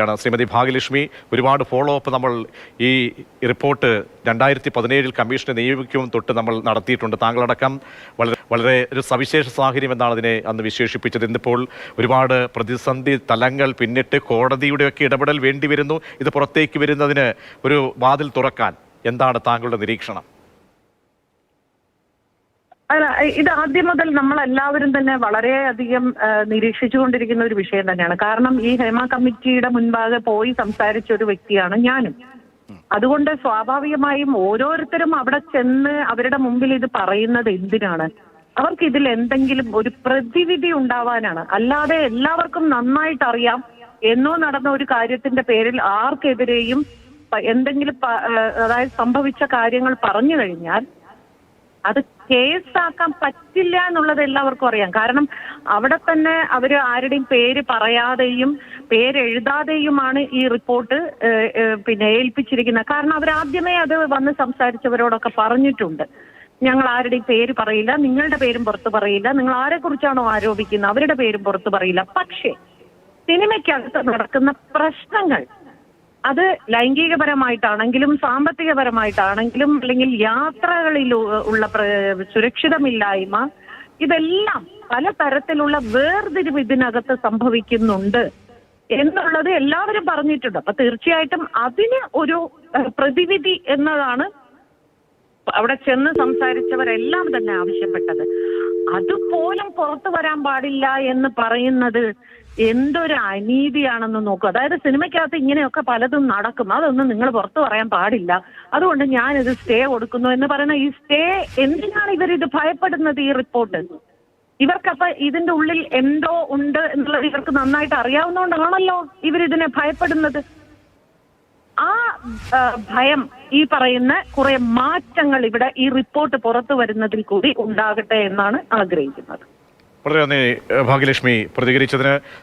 ാണ് ശ്രീമതി ഭാഗ്യലക്ഷ്മി ഒരുപാട് follow up നമ്മൾ ഈ റിപ്പോർട്ട് രണ്ടായിരത്തി പതിനേഴിൽ കമ്മീഷനെ നിയമിക്കും തൊട്ട് നമ്മൾ നടത്തിയിട്ടുണ്ട്. താങ്കളടക്കം വളരെ വളരെ ഒരു സവിശേഷ സാഹചര്യം എന്നാണ് അതിനെ അന്ന് വിശേഷിപ്പിച്ചത്. ഇന്നിപ്പോൾ ഒരുപാട് പ്രതിസന്ധി തലങ്ങൾ പിന്നിട്ട് കോടതിയുടെയൊക്കെ ഇടപെടൽ വേണ്ടി വരുന്നു ഇത് പുറത്തേക്ക് വരുന്നതിന് ഒരു വാതിൽ തുറക്കാൻ എന്താണ് താങ്കളുടെ നിരീക്ഷണം? അല്ല ഇത് ആദ്യം മുതൽ നമ്മൾ എല്ലാവരും തന്നെ വളരെയധികം നിരീക്ഷിച്ചുകൊണ്ടിരിക്കുന്ന ഒരു വിഷയം തന്നെയാണ്. കാരണം ഈ ഹേമ കമ്മിറ്റിയുടെ മുൻപാകെ പോയി സംസാരിച്ച ഒരു വ്യക്തിയാണ് ഞാനും. അതുകൊണ്ട് സ്വാഭാവികമായും ഓരോരുത്തരും അവിടെ ചെന്ന് അവരുടെ മുമ്പിൽ ഇത് പറയുന്നത് എന്തിനാണ്? അവർക്ക് ഇതിൽ എന്തെങ്കിലും ഒരു പ്രതിവിധി ഉണ്ടാവാനാണ്. അല്ലാതെ എല്ലാവർക്കും നന്നായിട്ട് അറിയാം എന്നോ നടന്ന ഒരു കാര്യത്തിന്റെ പേരിൽ ആർക്കെതിരെയും എന്തെങ്കിലും അതായത് സംഭവിച്ച കാര്യങ്ങൾ പറഞ്ഞു കഴിഞ്ഞാൽ അത് കേസാക്കാൻ പറ്റില്ല എന്നുള്ളത് എല്ലാവർക്കും അറിയാം. കാരണം അവിടെ തന്നെ അവർ ആരുടെയും പേര് പറയാതെയും പേരെഴുതാതെയുമാണ് ഈ റിപ്പോർട്ട് പിന്നെ ഏൽപ്പിച്ചിരിക്കുന്നത്. കാരണം അവർ ആദ്യമേ അത് വന്ന് സംസാരിച്ചവരോടൊക്കെ പറഞ്ഞിട്ടുണ്ട്. ഞങ്ങൾ ആരുടെയും പേര് പറയില്ല നിങ്ങളുടെ പേരും പുറത്ത് പറയില്ല നിങ്ങൾ ആരെ കുറിച്ചാണോ ആരോപിക്കുന്നത് അവരുടെ പേരും പുറത്ത് പറയില്ല. പക്ഷേ സിനിമയ്ക്കകത്ത് നടക്കുന്ന പ്രശ്നങ്ങൾ അത് ലൈംഗികപരമായിട്ടാണെങ്കിലും സാമ്പത്തികപരമായിട്ടാണെങ്കിലും അല്ലെങ്കിൽ യാത്രകളിൽ ഉള്ള സുരക്ഷിതമില്ലായ്മ ഇതെല്ലാം പല തരത്തിലുള്ള വേർതിരിവ് ഇതിനകത്ത് സംഭവിക്കുന്നുണ്ട് എന്നുള്ളത് എല്ലാവരും പറഞ്ഞിട്ടുണ്ട്. അപ്പൊ തീർച്ചയായിട്ടും അതിന് ഒരു പ്രതിവിധി എന്നതാണ് അവിടെ ചെന്ന് സംസാരിച്ചവരെല്ലാം തന്നെ ആവശ്യപ്പെട്ടത്. അതുപോലും പുറത്തു വരാൻ പാടില്ല എന്ന് പറയുന്നത് എന്തൊരു അനീതിയാണെന്ന് നോക്കും. അതായത് സിനിമയ്ക്കകത്ത് ഇങ്ങനെയൊക്കെ പലതും നടക്കും. അതൊന്നും നിങ്ങൾ പുറത്തു പറയാൻ പാടില്ല. അതുകൊണ്ട് ഞാൻ ഇത് സ്റ്റേ കൊടുക്കുന്നു എന്ന് പറയുന്ന ഈ സ്റ്റേ എന്തിനാണ് ഇവരിത് ഭയപ്പെടുന്നത് ഈ റിപ്പോർട്ട് ഇവർക്കപ്പൊ ഇതിന്റെ ഉള്ളിൽ എന്തോ ഉണ്ട് എന്നുള്ളത് ഇവർക്ക് നന്നായിട്ട് അറിയാവുന്നതുകൊണ്ടാണല്ലോ ഇവരിതിനെ ഭയപ്പെടുന്നത്. ആ ആ, ഭയം ഈ പറയുന്ന കുറെ മാറ്റങ്ങൾ ഇവിടെ ഈ റിപ്പോർട്ട് പുറത്തു വരുന്നതിൽ കൂടി ഉണ്ടാകട്ടെ എന്നാണ് ആഗ്രഹിക്കുന്നത്. വളരെ നന്ദി ഭാഗ്യലക്ഷ്മി പ്രതികരിച്ചതിന്